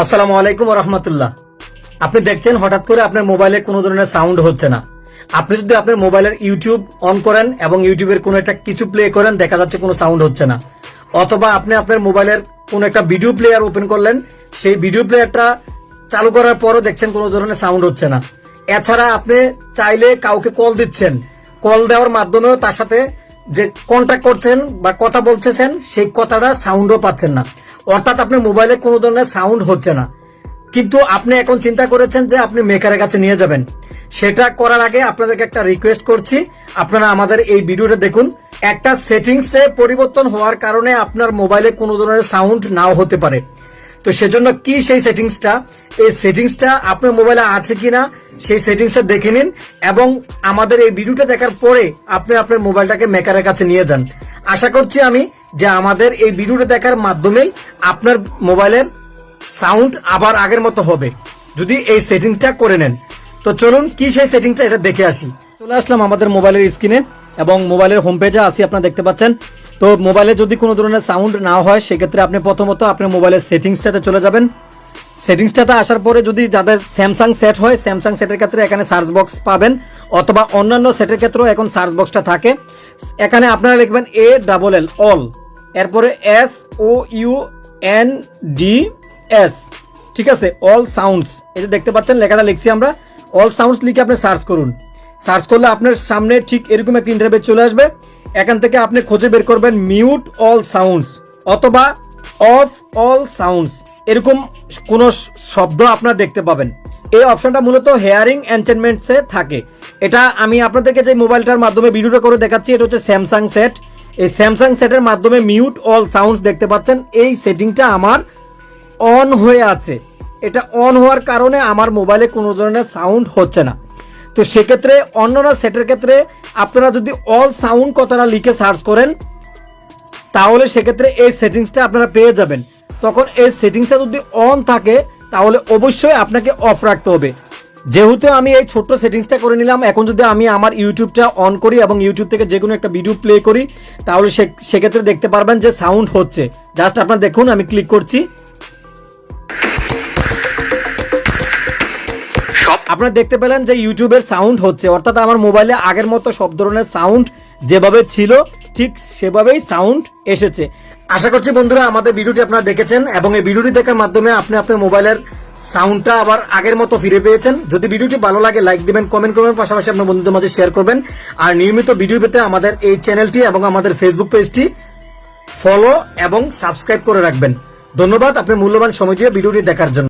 আসসালামু আলাইকুম রহমতুল্লাহ। আপনি দেখছেন হঠাৎ করে আপনার মোবাইলে কোনো ধরনের সাউন্ড হচ্ছে না। আপনি যদি আপনার মোবাইলের ইউটিউব অন করেন এবং ইউটিউবের কোনো একটা কিছু প্লে করেন, দেখা যাচ্ছে কোনো সাউন্ড হচ্ছে না। অথবা আপনি আপনার মোবাইলের কোনো একটা ভিডিও প্লেয়ার ওপেন করলেন, সেই ভিডিও প্লেয়ারটা চালু করার পরও দেখছেন কোনো ধরনের সাউন্ড হচ্ছে না। এছাড়া আপনি চাইলে কাউকে কল দিচ্ছেন। কল দেওয়ার মাধ্যমেও তার সাথে যে কন্ট্যাক্ট করছেন বা কথা বলছেন সেই কথাটা সাউন্ডও পাচ্ছেন না। অর্থাৎ আপনার মোবাইলে কোনো ধরনের সাউন্ড হচ্ছে না। কিন্তু আপনি এখন চিন্তা করেছেন যে আপনি মেকারের কাছে নিয়ে যাবেন। সেটা করার আগে আপনাদেরকে একটা রিকোয়েস্ট করছি। আপনারা আমাদের এই ভিডিওটা দেখুন। একটা সেটিংসে পরিবর্তন হওয়ার কারণে আপনার মোবাইলে কোনো ধরনের সাউন্ড নাও হতে পারে। তো সেজন্য কি সেই সেটিংসটা এই সেটিংসটা আপনার মোবাইলে আছে কিনা, সেই সেটিংসটা দেখে নিন এবং আমাদের এই ভিডিওটা দেখার পরে আপনি আপনার মোবাইলটাকে মেকারের কাছে নিয়ে যান। আশা করছি আমি যে আমাদের এই ভিডিওটা দেখার মাধ্যমেই আপনার মোবাইলের সাউন্ড আবার আগের মতো হবে। যদি এই সেটিংটা করে নেন। তো চলুন, কি সেই সেটিংটা এটা দেখে আসি। চলে আসলাম আমাদের মোবাইলের স্ক্রিনে এবং মোবাইলের হোম পেজে আসি আপনারা দেখতে পাচ্ছেন। তো মোবাইলে যদি কোনো ধরনের সাউন্ড না হয়, সেক্ষেত্রে আপনি প্রথমত আপনার মোবাইলের সেটিংসটাতে চলে যাবেন। সেটিংসটাতে আসার পরে যদি যাদের স্যামসাং সেট হয় স্যামসাং সেটের ক্ষেত্রে এখানে সার্চ বক্স পাবেন, অথবা অন্যান্য সেটের ক্ষেত্রেও এখন সার্চ বক্সটা থাকে। এখানে আপনারা লিখবেন এ ডাবল এল অল এরপরে S O U N D S ঠিক আছে? অল সাউন্ডস এই যে দেখতে পাচ্ছেন, লেখাটা লিখছি আমরা। অল সাউন্ডস লিখে আপনি সার্চ করুন। সার্চ করলে আপনার সামনে ঠিক এরকম একটা ইন্টারভেট চলে আসবে। এখান থেকে আপনি খুঁজে বের করবেন মিউট অল সাউন্ডস অথবা অফ অল সাউন্ডস এরকম কোন শব্দ আপনারা দেখতে পাবেন। এই অপশনটা মূলত হেয়ারিং এন্টারটেনমেন্টসে থাকে। এটা আমি আপনাদেরকে যে মোবাইলটার মাধ্যমে ভিডিওটা করে দেখাচ্ছি, এটা হচ্ছে স্যামসাং সেট এই স্যামসাং সেটের মাধ্যমে মিউট অল সাউন্ডস দেখতে পাচ্ছেন। এই সেটিংটা আমার অন হয়ে আছে। এটা অন হওয়ার কারণে আমার মোবাইলে কোনো ধরনের সাউন্ড হচ্ছে না। তো সেক্ষেত্রে অন্যরা সেটের ক্ষেত্রে আপনারা যদি অল সাউন্ড কথাটা লিখে সার্চ করেন, তাহলে সেক্ষেত্রে এই সেটিংসটা আপনারা পেয়ে যাবেন। তখন এই সেটিংসটা যদি অন থাকে, তাহলে অবশ্যই আপনাকে অফ রাখতে হবে। যেহেতু আমি এই ছোট্ট সেটিংসটা করে নিলাম এখন যদি আমি আমার ইউটিউবটা অন করি এবং ইউটিউব থেকে যে কোনো একটা ভিডিও প্লে করি তাহলে সে- সেক্ষেত্রে দেখতে পারবেন যে সাউন্ড হচ্ছে। জাস্ট আপনার দেখুন আমি ক্লিক করছি। আপনারা দেখতে পেলেন যে ইউটিউবের সাউন্ড হচ্ছে। অর্থাৎ আমার মোবাইলে আগের মতো সব ধরনের সাউন্ড যেভাবে ছিল ঠিক সেভাবেই সাউন্ড এসেছে। আশা করছি বন্ধুরা আমাদের ভিডিওটি আপনারা দেখেছেন এবং এই ভিডিওটি দেখার মাধ্যমে আপনি আপনার মোবাইলের সাউন্ডটা আবার আগের মতো ফিরে পেয়েছেন। যদি ভিডিওটি ভালো লাগে লাইক দিবেন কমেন্ট করবেন, পাশাপাশি আপনার বন্ধুদের মাঝে শেয়ার করবেন। আর নিয়মিত ভিডিও পেতে আমাদের এই চ্যানেলটি এবং আমাদের ফেসবুক পেজটি ফলো এবং সাবস্ক্রাইব করে রাখবেন। ধন্যবাদ, আপনি মূল্যবান সময় দিয়ে ভিডিওটি দেখার জন্য।